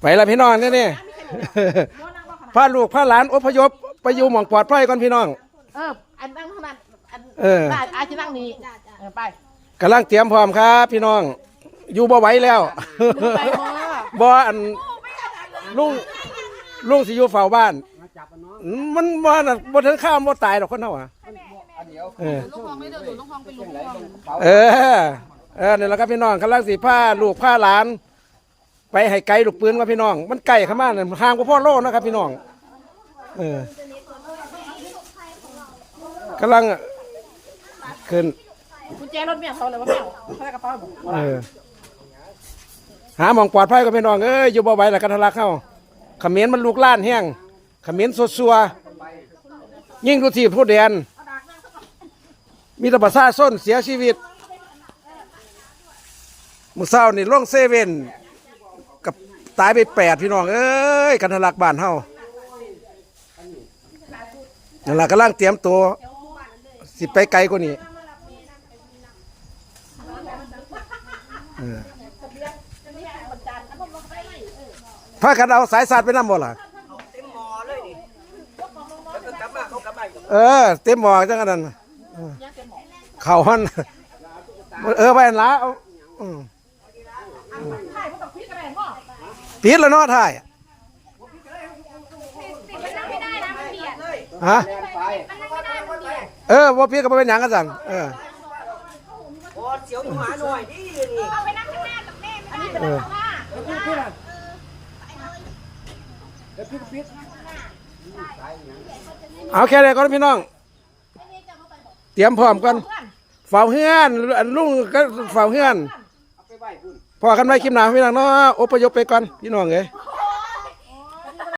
ไปละพี่น้องเนี่ยนี่พาลูกพาหลานอพยพไปอยู่หม่องปลอดภัยก่อนพี่น้อง เออ อันนั่งเท่านั้นอันเออได้อาจจะนั่งนี้เออไปกำลังเตรียมพร้อมครับ พี่น้อง อยู่บ่ไหวแล้วไปบ่บ่อันลุงลุงสิอยู่เฝ้าบ้าน มันบ่น่ะบ่ถึงข้ามบ่ตายดอกคนเฮาอะเออ ลูกห้องไม่เดือดลูกห้องเป็นลูกห้อง เออ เออนี่แหละครับพี่น้องกำลังสิพาลูกพาหลาน ไปให้ไกลลูกปืนครับพี่น้อง มันไกลเข้ามาเนี่ยห่างกว่าพ่อโลนะครับ พี่น้องเออกำลังขึ้นกุญแจรถแม่เขาเลยว่าแม่เขาได้กระเป๋าบอกเออหาหมองปลอดภัยกับพี่น้องเอ้ยอยู่บ่ไหวแล้วกันทะลักเข้าเขมิ้นมันลูกล้านแห้งเขมิ้นสัวๆยิ่งดูที่ผู้แดน มีแตประชาชนเสียชีวิตมื้อเช้านี่ล่องเซเว่นกับ ตายไปแปดพี่น้องเอ้ยกันทลักบ้านเฮานั่นล่ะกำลังเตรียมตัวสิไปไกลกว่านี้พากันเอาสายสาดไปน้ำบ่ล่ะเออ เต็มหมอจังอันนั้นเข่าหันเออไปอันละเอาอืม ถ่ายมันกับพี่กระแดงบ่ ปิดแล้วเนาะถ่ายมันนั่งไม่ได้นะมันเบียดฮะมันนั่งไม่ได้มันเบียดเออว่าพี่ก็บ่เป็นหยังกันสั่งเออโอ้เสียวอยู่หาหน่อยนี่นี่เอาไปนั่งข้างหน้ากับแม่ไม่ได้เออข้างหน้าเอาแค่นี้ก่อนพี่น้อง เตรียมพร้อมก่อนเฝ้าเฮือนอันลุงก็เฝ้าเฮือน พอกันไว้คลิปหนาพี่น้องเนาะอพยพไปก่อนพี่น้องเอ้ยเอ